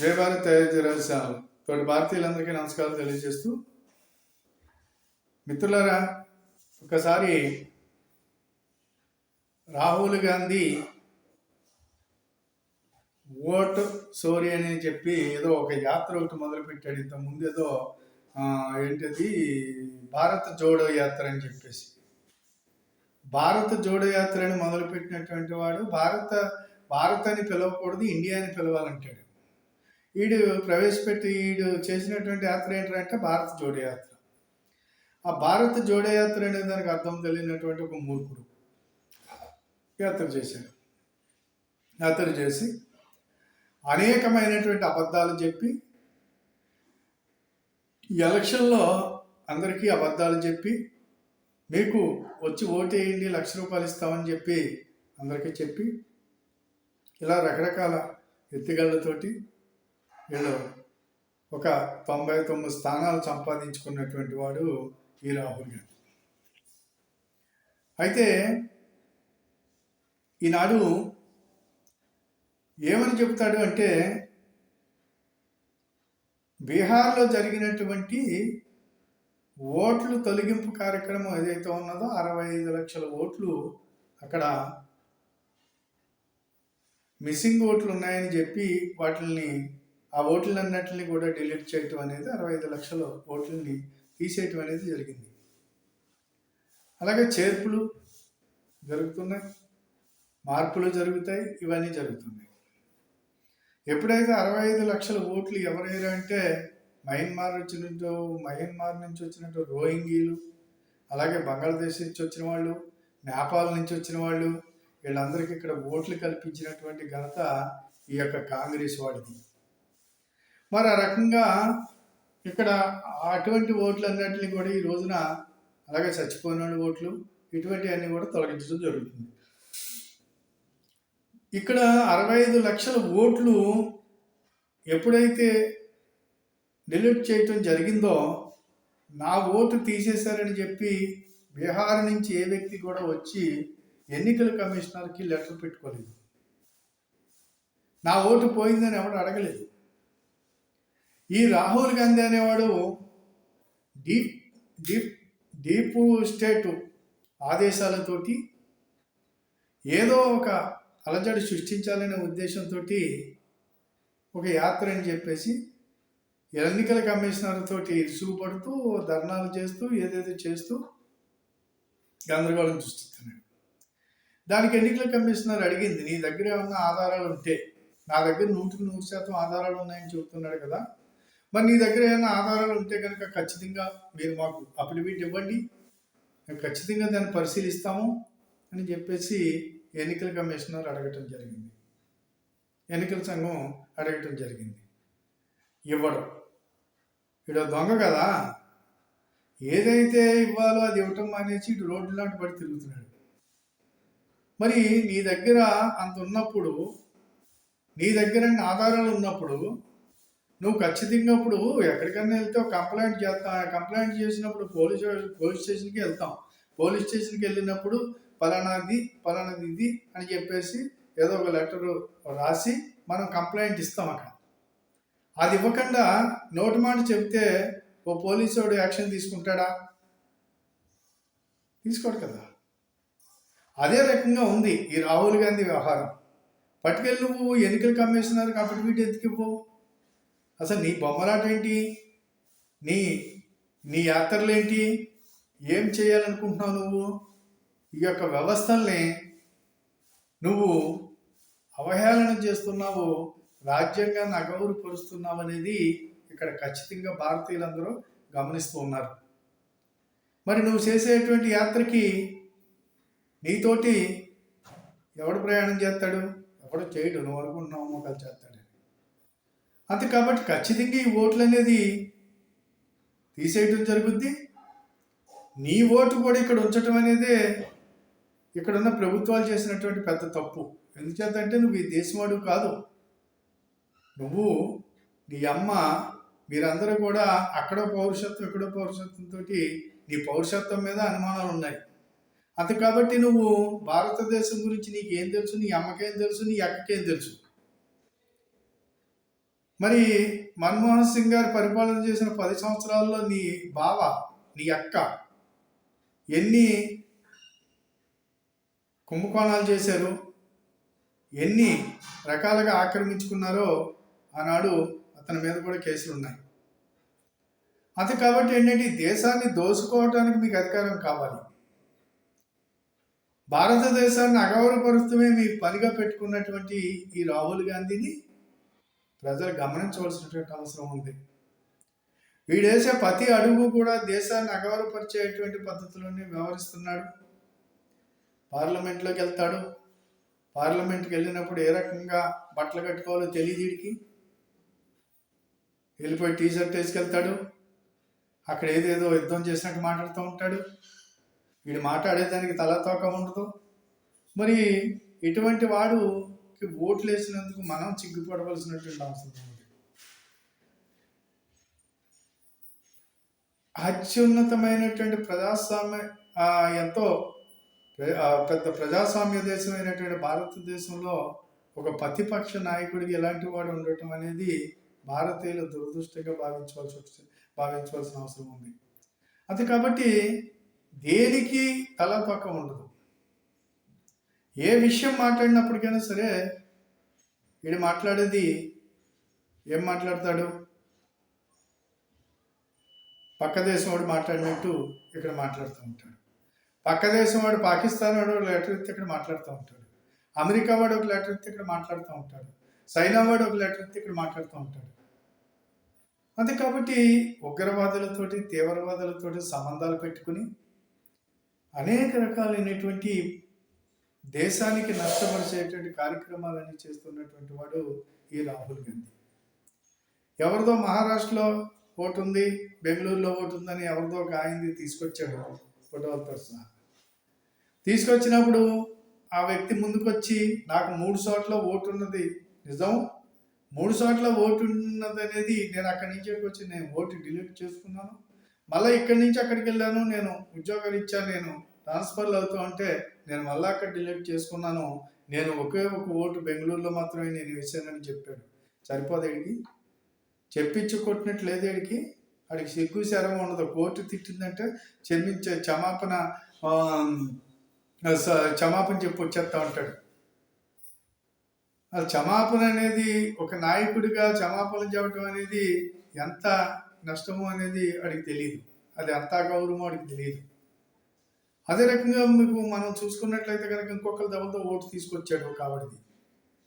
జై భారత్ తయారు రాజశాల తోటి భారతీయులందరికీ నమస్కారం తెలియజేస్తూ మిత్రులారా ఒకసారి రాహుల్ గాంధీ ఓట్ సోరీ అని చెప్పి ఏదో ఒక యాత్ర ఒకటి మొదలుపెట్టాడు. ఇంతకుముందు ఏదో ఏంటది భారత్ జోడో యాత్ర అని చెప్పేసి. భారత్ జోడో యాత్ర అని మొదలుపెట్టినటువంటి వాడు భారత భారత్ అని పిలవకూడదు ఇండియా అని పిలవాలంటాడు. వీడు ప్రవేశపెట్టి వీడు చేసినటువంటి యాత్ర ఏంటంటే భారత జోడో యాత్ర. ఆ భారత జోడో యాత్ర అనే దానికి అర్థం తెలియనటువంటి ఒక మూర్ఖుడు యాత్ర చేశాడు. యాత్ర చేసి అనేకమైనటువంటి అబద్ధాలు చెప్పి ఈ ఎలక్షన్లో అందరికీ అబద్ధాలు చెప్పి మీకు వచ్చి ఓటేయండి లక్ష రూపాయలు ఇస్తామని చెప్పి అందరికీ చెప్పి ఇలా రకరకాల ఎత్తుగళ్ళతోటి వీళ్ళు ఒక తొంభై తొమ్మిది స్థానాలు సంపాదించుకున్నటువంటి వాడు ఈ రాహుల్ గాంధీ. అయితే ఈనాడు ఏమని చెప్తాడు అంటే బీహార్లో జరిగినటువంటి ఓట్లు తొలగింపు కార్యక్రమం ఏదైతే ఉన్నదో అరవై ఐదు లక్షల ఓట్లు అక్కడ మిస్సింగ్ ఓట్లు ఉన్నాయని చెప్పి వాటిని ఆ ఓట్లన్నిటిని కూడా డిలీట్ చేయటం అనేది అరవై ఐదు లక్షల ఓట్లని తీసేయటం అనేది జరిగింది. అలాగే చేర్పులు జరుగుతున్నాయి మార్పులు జరుగుతాయి ఇవన్నీ జరుగుతున్నాయి. ఎప్పుడైతే అరవై ఐదు లక్షల ఓట్లు ఎవరైనా అంటే మయన్మార్ వచ్చినట్టు మయన్మార్ నుంచి వచ్చినట్టు రోహింగీలు అలాగే బంగ్లాదేశ్ నుంచి వచ్చిన వాళ్ళు నేపాల్ నుంచి వచ్చిన వాళ్ళు వీళ్ళందరికీ ఇక్కడ ఓట్లు కల్పించినటువంటి ఘనత ఈ యొక్క కాంగ్రెస్ వాడిది. మరి ఆ రకంగా ఇక్కడ అటువంటి ఓట్లు అన్నిటిని కూడా ఈ రోజున అలాగే చచ్చిపోయిన ఓట్లు ఇటువంటివన్నీ కూడా తొలగించడం జరుగుతుంది. ఇక్కడ అరవై ఐదు లక్షల ఓట్లు ఎప్పుడైతే డిలీట్ చేయటం జరిగిందో నా ఓటు తీసేశారని చెప్పి బీహార్ నుంచి ఏ వ్యక్తి కూడా వచ్చి ఎన్నికల కమిషనర్కి లెటర్ పెట్టుకోలేదు. నా ఓటు పోయిందని ఎవడు అడగలేదు. ఈ రాహుల్ గాంధీ అనేవాడు డీప్ డీప్ డీప్ స్టేట్ ఆదేశాలతోటి ఏదో ఒక అలజడి సృష్టించాలనే ఉద్దేశంతో ఒక యాత్ర అని చెప్పేసి ఎన్నికల కమిషనర్తో ఇరుసుకుపడుతూ ధర్నాలు చేస్తూ ఏదేదో చేస్తూ గందరగోళం సృష్టిస్తున్నాడు. దానికి ఎన్నికల కమిషనర్ అడిగింది నీ దగ్గర ఏమన్నా ఆధారాలు ఉంటే నా దగ్గర నూటికి నూరు శాతం ఆధారాలు ఉన్నాయని చెబుతున్నాడు కదా మరి నీ దగ్గర ఏమైనా ఆధారాలు ఉంటే కనుక ఖచ్చితంగా మీరు మాకు అఫిడవిట్ ఇవ్వండి. మేము ఖచ్చితంగా దాన్ని పరిశీలిస్తాము అని చెప్పేసి ఎన్నికల కమిషనర్ అడగటం జరిగింది. ఎన్నికల సంఘం అడగటం జరిగింది. ఇవ్వడం. ఇక్కడ దొంగ కదా? ఏదైతే ఇవ్వాలో అది ఇవ్వటం మానేసి ఇటు రోడ్డు లాంటి పడి తిరుగుతున్నాడు. మరి నీ దగ్గర అంత ఉన్నప్పుడు నీ దగ్గర ఆధారాలు ఉన్నప్పుడు నువ్వు ఖచ్చితంగా ఇప్పుడు ఎక్కడికైనా వెళ్తే కంప్లైంట్ చేస్తా కంప్లైంట్ చేసినప్పుడు పోలీస్ పోలీస్ స్టేషన్కి వెళ్తాం. పోలీస్ స్టేషన్కి వెళ్ళినప్పుడు పలానాది పలానాది ఇది అని చెప్పేసి ఏదో ఒక లెటర్ రాసి మనం కంప్లైంట్ ఇస్తాం అక్కడ. అది ఇవ్వకుండా నోటి మాట చెప్తే ఓ పోలీసు యాక్షన్ తీసుకుంటాడా? తీసుకోడు కదా. అదే రకంగా ఉంది ఈ రాహుల్ గాంధీ వ్యవహారం. పట్టుకెళ్ళి నువ్వు ఎన్నికల కమిషనర్కి అఫిడవిట్ ఎందుకు ఇవ్వవు అసలు నీ బొమ్మలాట ఏంటి నీ నీ యాత్రలేంటి? ఏం చేయాలనుకుంటున్నావు నువ్వు? ఈ యొక్క వ్యవస్థల్ని నువ్వు అవహేళన చేస్తున్నావు రాజ్యాంగాన్ని అగౌరవపరుస్తున్నావు అనేది ఇక్కడ ఖచ్చితంగా భారతీయులందరూ గమనిస్తూ ఉన్నారు. మరి నువ్వు చేసేటువంటి యాత్రకి నీతోటి ఎవడు ప్రయాణం చేస్తాడు? ఎవడు చేయడు. నువ్వు అనుకుంటున్నావు మోకాలు చేస్తాడు. అంతే కాబట్టి ఖచ్చితంగా ఈ ఓట్లు అనేది తీసేయటం జరుగుద్ది. నీ ఓటు కూడా ఇక్కడ ఉంచటం అనేదే ఇక్కడ ఉన్న ప్రభుత్వాలు చేసినటువంటి పెద్ద తప్పు. ఎందుచేతంటే నువ్వు ఈ దేశవాడు కాదు. నువ్వు నీ అమ్మ మీరందరూ కూడా అక్కడో పౌరుషత్వం ఇక్కడో పౌరుషత్వంతో నీ పౌరుషత్వం మీద అనుమానాలు ఉన్నాయి. అంత కాబట్టి నువ్వు భారతదేశం గురించి నీకేం తెలుసు? నీ అమ్మకేం తెలుసు? నీ అక్కకేం తెలుసు? మరి మన్మోహన్ సింగ్ గారు పరిపాలన చేసిన పది సంవత్సరాల్లో నీ బావ నీ అక్క ఎన్ని కుంభకోణాలు చేశారు? ఎన్ని రకాలుగా ఆక్రమించుకున్నారో ఆనాడు అతని మీద కూడా కేసులు ఉన్నాయి. అది కాబట్టి ఏంటంటే ఈ దేశాన్ని దోసుకోవటానికి మీకు అధికారం కావాలి. భారతదేశాన్ని అగౌరవపరుస్తమే మీ పనిగా పెట్టుకున్నటువంటి ఈ రాహుల్ గాంధీని ప్రజలు గమనించవలసినటువంటి అవసరం ఉంది. వీడేసే ప్రతి అడుగు కూడా దేశాన్ని అగౌరవపరిచేటువంటి పద్ధతిలోనే వ్యవహరిస్తున్నాడు. పార్లమెంట్లోకి వెళ్తాడు. పార్లమెంట్కి వెళ్ళినప్పుడు ఏ రకంగా బట్టలు కట్టుకోవాలో తెలియదు వీడికి. వెళ్ళిపోయి టీ షర్ట్ వేసుకెళ్తాడు. అక్కడ ఏదేదో యుద్ధం చేసినట్టు మాట్లాడుతూ ఉంటాడు. వీడు మాట్లాడేదానికి తలతోక ఉండదు. మరి ఇటువంటి కి ఓట్లు వేసినందుకు మనం చిగ్గుపడవలసినటువంటి అవసరం ఉంది. అత్యున్నతమైనటువంటి ప్రజాస్వామ్య ఎంతో పెద్ద ప్రజాస్వామ్య దేశమైనటువంటి భారతదేశంలో ఒక ప్రతిపక్ష నాయకుడికి ఎలాంటి వాడు ఉండటం అనేది భారతీయులు దురదృష్టంగా భావించవలసి వచ్చి- భావించవలసిన అవసరం ఉంది. అది కాబట్టి దేనికి తల పక్క ఉండదు. ఏ విషయం మాట్లాడినప్పటికైనా సరే వీడు మాట్లాడేది ఏం మాట్లాడతాడు? పక్క దేశం వాడు మాట్లాడినట్టు ఇక్కడ మాట్లాడుతూ ఉంటాడు. పక్క దేశం వాడు పాకిస్తాన్ వాడు ఒక లెటర్ ఎత్తి ఇక్కడ మాట్లాడుతూ ఉంటాడు. అమెరికా వాడు ఒక లెటర్ ఎత్తి ఇక్కడ మాట్లాడుతూ ఉంటాడు. చైనా వాడు ఒక లెటర్ ఎత్తి ఇక్కడ మాట్లాడుతూ ఉంటాడు. అంతే కాబట్టి ఉగ్రవాదులతోటి తీవ్రవాదులతోటి సంబంధాలు పెట్టుకుని అనేక రకాలైనటువంటి దేశానికి నష్టపరిచేటువంటి కార్యక్రమాలన్నీ చేస్తున్నటువంటి వాడు ఈ రాహుల్ గాంధీ. ఎవరిదో మహారాష్ట్రలో ఓటు ఉంది బెంగళూరులో ఓటు ఉందని ఎవరిదో ఒక ఆయనది తీసుకొచ్చాడు ఫోటోలతో సహా. తీసుకొచ్చినప్పుడు ఆ వ్యక్తి ముందుకొచ్చి నాకు మూడు చోట్ల ఓటు ఉన్నది నిజం మూడు చోట్ల ఓటు ఉన్నది అనేది నేను అక్కడి నుంచి వచ్చి నేను ఓటు డిలీట్ చేసుకున్నాను మళ్ళీ ఇక్కడి నుంచి అక్కడికి వెళ్ళాను నేను ఉద్యోగాలు ఇచ్చాను నేను ట్రాన్స్ఫర్లు అవుతూ ఉంటే నేను మళ్ళీ అక్కడ డిలీట్ చేసుకున్నాను. నేను ఒకే ఒక ఓటు బెంగళూరులో మాత్రమే నేను వేసానని చెప్పాడు. సరిపోదేడికి చెప్పించి కొట్టినట్టు లేదేడికి ఆడికి సిగ్గు శరం ఉండదు. కోర్టు తిట్టిందంటే క్షమించే క్షమాపణ క్షమాపణ చెప్పి వచ్చేస్తా ఉంటాడు. క్షమాపణ అనేది ఒక నాయకుడిగా క్షమాపణ చెప్పడం అనేది ఎంత నష్టము అనేది వాడికి తెలియదు అది ఎంత గౌరవం వాడికి తెలియదు అదే రకంగా మీకు మనం చూసుకున్నట్లయితే కనుక ఇంకొకరి దెబ్బతో ఓటు తీసుకొచ్చాడు ఒక ఆవిడది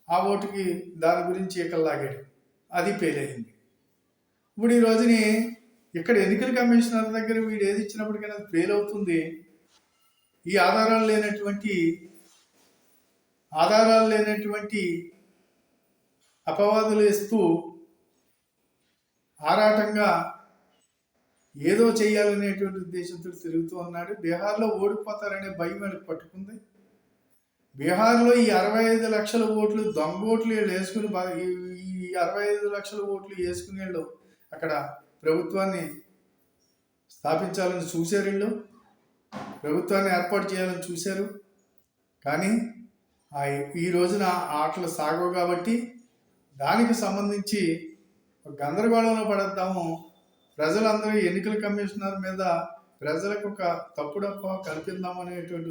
ఆ ఓటుకి దాని గురించి ఈకలు లాగాడు అది పేలయింది ఇప్పుడు ఈ రోజుని ఇక్కడ ఎన్నికల కమిషనర్ దగ్గర వీడు ఏది ఇచ్చినప్పటికైనా ఫెయిల్ అవుతుంది ఈ ఆధారాలు లేనటువంటి ఆధారాలు లేనటువంటి అపవాదులు వేస్తూ ఆరాటంగా ఏదో చేయాలనేటువంటి ఉద్దేశంతో తిరుగుతూ ఉన్నాడు. బీహార్లో ఓడిపోతారనే భయం వీళ్ళకి పట్టుకుంది. బీహార్లో ఈ అరవై ఐదు లక్షల ఓట్లు దొంగ ఓట్లు వీళ్ళు వేసుకుని ఈ- అరవై ఐదు లక్షల ఓట్లు వేసుకుని వీళ్ళు అక్కడ ప్రభుత్వాన్ని స్థాపించాలని చూశారు వీళ్ళు. ప్రభుత్వాన్ని ఏర్పాటు చేయాలని చూశారు. కానీ ఆ ఈ రోజున ఆటలు సాగవు కాబట్టి దానికి సంబంధించి గందరగోళంలో పడేద్దాము ప్రజలందరూ ఎన్నికల కమిషనర్ మీద ప్రజలకు ఒక తప్పుడప్ప కల్పిద్దాం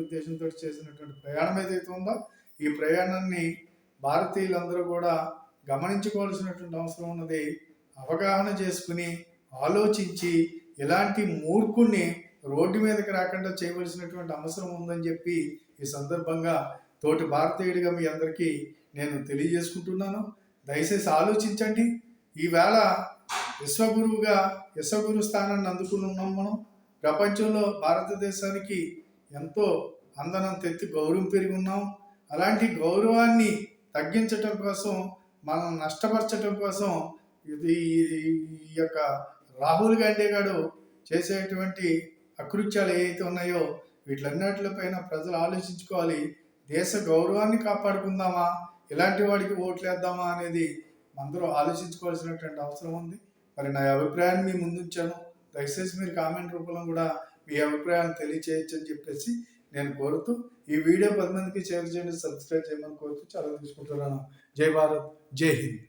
ఉద్దేశంతో చేసినటువంటి ప్రయాణం ఏదైతే ఉందో ఈ ప్రయాణాన్ని భారతీయులందరూ కూడా గమనించుకోవాల్సినటువంటి అవసరం ఉన్నది. అవగాహన చేసుకుని ఆలోచించి ఇలాంటి మూర్ఖుణ్ణి రోడ్డు మీదకి రాకుండా చేయవలసినటువంటి అవసరం ఉందని చెప్పి ఈ సందర్భంగా తోటి భారతీయుడిగా మీ అందరికీ నేను తెలియజేసుకుంటున్నాను. దయచేసి ఆలోచించండి. ఈవేళ విశ్వగురువుగా విశ్వగురు స్థానాన్ని అందుకుని ఉన్నాం మనం. ప్రపంచంలో భారతదేశానికి ఎంతో అందనం తెత్తి గౌరవం పెరిగి ఉన్నాం. అలాంటి గౌరవాన్ని తగ్గించటం కోసం మనం నష్టపరచటం కోసం ఇది ఈ యొక్క రాహుల్ గాంధీ గారు చేసేటువంటి అకృత్యాలు ఏవైతే ఉన్నాయో వీటిలన్నిటిపైన ప్రజలు ఆలోచించుకోవాలి. దేశ గౌరవాన్ని కాపాడుకుందామా? ఇలాంటి వాడికి ఓట్లు వేద్దామా అనేది అందరూ ఆలోచించుకోవాల్సినటువంటి అవసరం ఉంది. మరి నా అభిప్రాయాన్ని మీ ముందుంచాను. దయచేసి మీరు కామెంట్ రూపంలో కూడా మీ అభిప్రాయాన్ని తెలియచేయచ్చు అని చెప్పేసి నేను కోరుతూ ఈ వీడియో పది మందికి షేర్ చేయండి సబ్స్క్రైబ్ చేయమని కోరుతూ చాలా తీసుకుంటున్నాను. జై భారత్ జై హింద్.